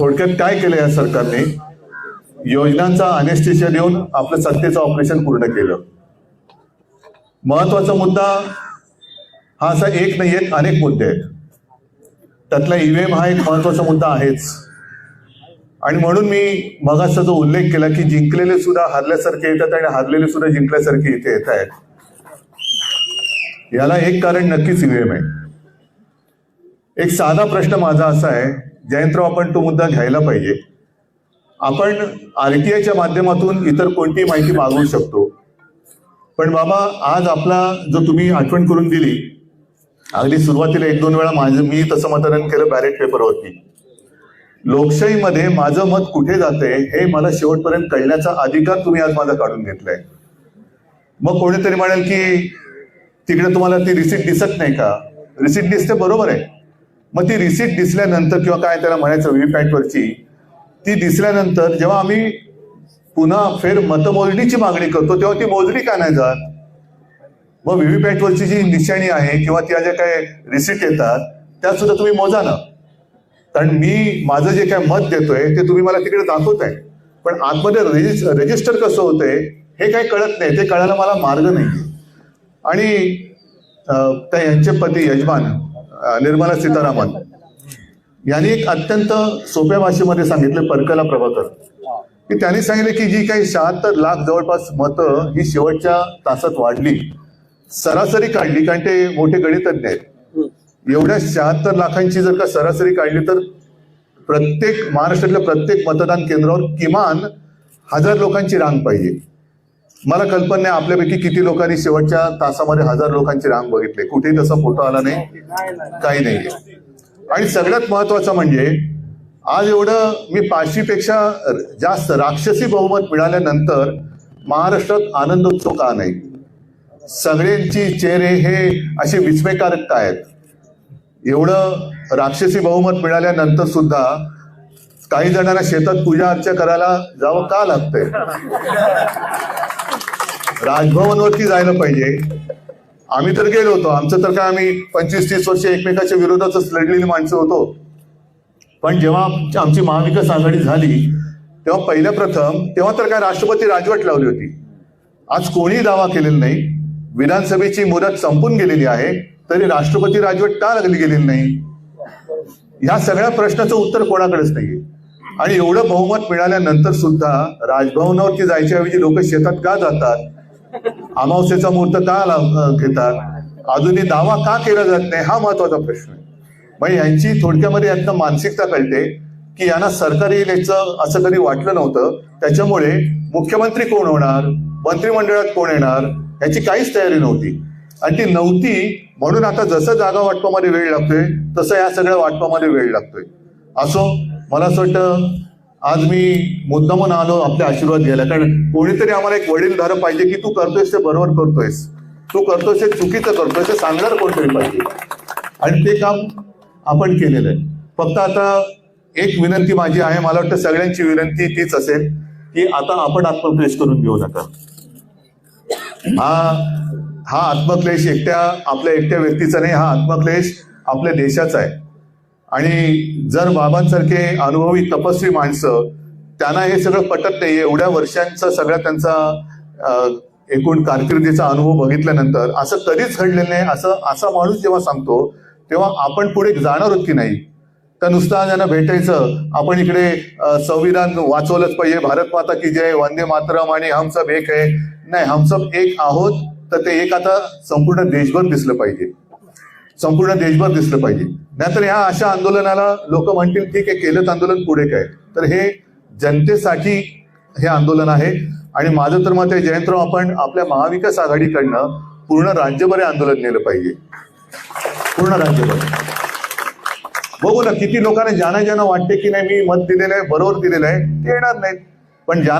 थोडक्यात काय केलं या सरकारने? योजनांचा अनेस्टेशिया देऊन आपलं सत्तेचं ऑपरेशन पूर्ण केलं. महत्त्वाचा मुद्दा हा असा एक नाही आहेत अनेक मुद्दे आहेत. त्यातला ईव्हीएम हा एक महत्त्वाचा मुद्दा आहेच. आणि म्हणून मी मगाचा जो उल्लेख केला की जिंकलेले सुद्धा हरल्यासारखे येतात आणि हरलेले सुद्धा जिंकल्यासारखे इथे येत आहेत. याला एक कारण नक्कीच ईव्हीएम आहे. एक साधा प्रश्न माझा असा आहे जयंतराव आपण तो मुद्दा घ्यायला पाहिजे. आपण आर टी आयच्या माध्यमातून इतर कोणतीही माहिती मागवू शकतो. पण बाबा आज आपला जो तुम्ही आठवण करून दिली अगदी सुरुवातीला एक दोन वेळा माझं मी तसं मतदान केलं बॅलेट पेपरवरती लोकशाहीमध्ये माझं मत कुठे जाते हे मला शेवटपर्यंत कळण्याचा अधिकार तुम्ही आज माझा काढून घेतलाय. मग कोणीतरी म्हणाल की तिकडे तुम्हाला ती रिसिट दिसत नाही का? रिसिट दिसते बरोबर आहे. मग ती रिसिट दिसल्यानंतर किंवा काय त्याला म्हणायचं व्हीपॅटवरची ती दिसल्यानंतर जेव्हा आम्ही पुन्हा फेर मतमोजणीची मागणी करतो तेव्हा ती मोजणी का नाही जात? मग व्हीव्हीपॅटवरची जी निशाणी आहे किंवा त्या ज्या काय रिसिट येतात त्या सुद्धा तुम्ही मोजा ना. कारण मी माझं जे काय मत देतोय ते तुम्ही मला तिकडे दाखवताय. पण आतमध्ये रजिस रजिस्टर कसं होतंय हे काही कळत नाही ते कळायला मला मार्ग नाही. आणि त्या यांचे पती यजमान निर्मला सीतारामन. यांनी एक अत्यंत सोप्या भाषेमध्ये सांगितलं परकला प्रभाकर. की त्यांनी सांगितलं की जी काही शहात्तर लाख जवळपास मतं ही शेवटच्या तासात वाढली. सरासरी काढली कारण ते मोठे गणितज्ञ आहेत. एवढ्या शहात्तर लाखांची जर का सरासरी काढली तर प्रत्येक महाराष्ट्रातल्या प्रत्येक मतदान केंद्रावर किमान हजार लोकांची रांग पाहिजे. मला कल्पना नाही आपल्यापैकी किती लोकांनी शेवटच्या तासामध्ये हजार लोकांची रांग बघितली. कुठेही तसा फोटो आला नाही. काही नाही. आणि सगळ्यात महत्वाचं म्हणजे आज एवढं मी पाचशेपेक्षा जास्त राक्षसी बहुमत मिळाल्यानंतर महाराष्ट्रात आनंदोत्सव का नाही? सगळ्यांची चेहरे हे असे विस्मयकारक काय आहेत? एवढं राक्षसी बहुमत मिळाल्यानंतर सुद्धा काही जणांना शेतात पूजा अर्चा करायला जावं का लागतंय? राजभवनवरती जायला पाहिजे. आम्ही तर गेलो होतो. आमचं तर काय आम्ही पंचवीस तीस वर्ष एकमेकाच्या विरोधातच लढलेली माणसं होतो. पण जेव्हा आमची- आमची महाविकास आघाडी झाली तेव्हा पहिल्या प्रथम तेव्हा तर काय राष्ट्रपती राजवट लावली होती. आज कोणीही दावा केलेला नाही. विधानसभेची मुदत संपून गेलेली आहे. तरी राष्ट्रपती राजवट का लागली गेलेली नाही? ह्या सगळ्या प्रश्नाचं उत्तर कोणाकडेच नाहीये. आणि एवढं बहुमत मिळाल्यानंतर सुद्धा राजभवनावरती जायच्याऐवजी लोक शेतात का जातात? अमावस्येचा मुहूर्त का घेतात? अजूनही दावा का केला जात नाही? हा महत्त्वाचा प्रश्न आहे. मग यांची थोडक्यामध्ये यांना मानसिकता कळते की यांना सरकार येईल याचं असं कधी वाटलं नव्हतं. त्याच्यामुळे मुख्यमंत्री कोण होणार? मंत्रिमंडळात कोण येणार? याची काहीच तयारी नव्हती. आणि ती नव्हती म्हणून आता जसं जागा वाटपामध्ये वेळ लागतोय तसं या सगळ्या वाटपामध्ये वेळ लागतोय. असो मला असं वाटतं आज मी मुद्दामून आलो आपले आशीर्वाद घ्यायला. कारण कोणीतरी आम्हाला एक वडीलधारं पाहिजे की तू करतोयस ते बरोबर करतोयस. तू करतोयस ते चुकीचं करतोयस ते सांगणार कोणतरी पाहिजे. आणि ते काम आपण केलेलं आहे. फक्त आता एक विनंती माझी आहे मला वाटतं सगळ्यांची विनंती तीच असेल की आता आपण आत्मक्लेश करून घेऊ नका. हा हा आत्मक्लेश एकट्या आपल्या एकट्या व्यक्तीचा नाही हा आत्मक्लेश आपल्या देशाचा आहे. आणि जर बाबांसारखे अनुभवी तपस्वी माणसं त्यांना हे सगळं पटत नाही एवढ्या वर्षांचा सगळा त्यांचा एकूण कारकिर्दीचा अनुभव बघितल्यानंतर असं कधीच घडलेलं नाही. असं असा माणूस जेव्हा सांगतो तेव्हा आपण पुढे जाणार आहोत की नाही? तर नुसतं ज्यांना भेटायचं आपण इकडे संविधान वाचवलंच पाहिजे भारत माता की जय वंदे मातरम आणि हम सब एक आहे नाही हम सब एक आहोत तर ते एक आता संपूर्ण देशभर दिसलं पाहिजे. संपूर्ण देशभर दिसलं पाहिजे. नाहीतर ह्या अशा आंदोलनाला लोक म्हणतील ठीक आहे केलं आंदोलन पुढे काय? तर हे जनतेसाठी हे आंदोलन आहे. आणि माझं तर मत आहे जयंतराव आपण आपल्या महाविकास आघाडीकडनं पूर्ण राज्यभर हे आंदोलन नेलं पाहिजे. पूर्ण राज्यभर. बघू ना किती लोकांना ज्यांना ज्यांना वाटते की नाही मी मत दिलेलं आहे बरोबर दिलेलं आहे ते येणार नाहीत. पण ज्यांना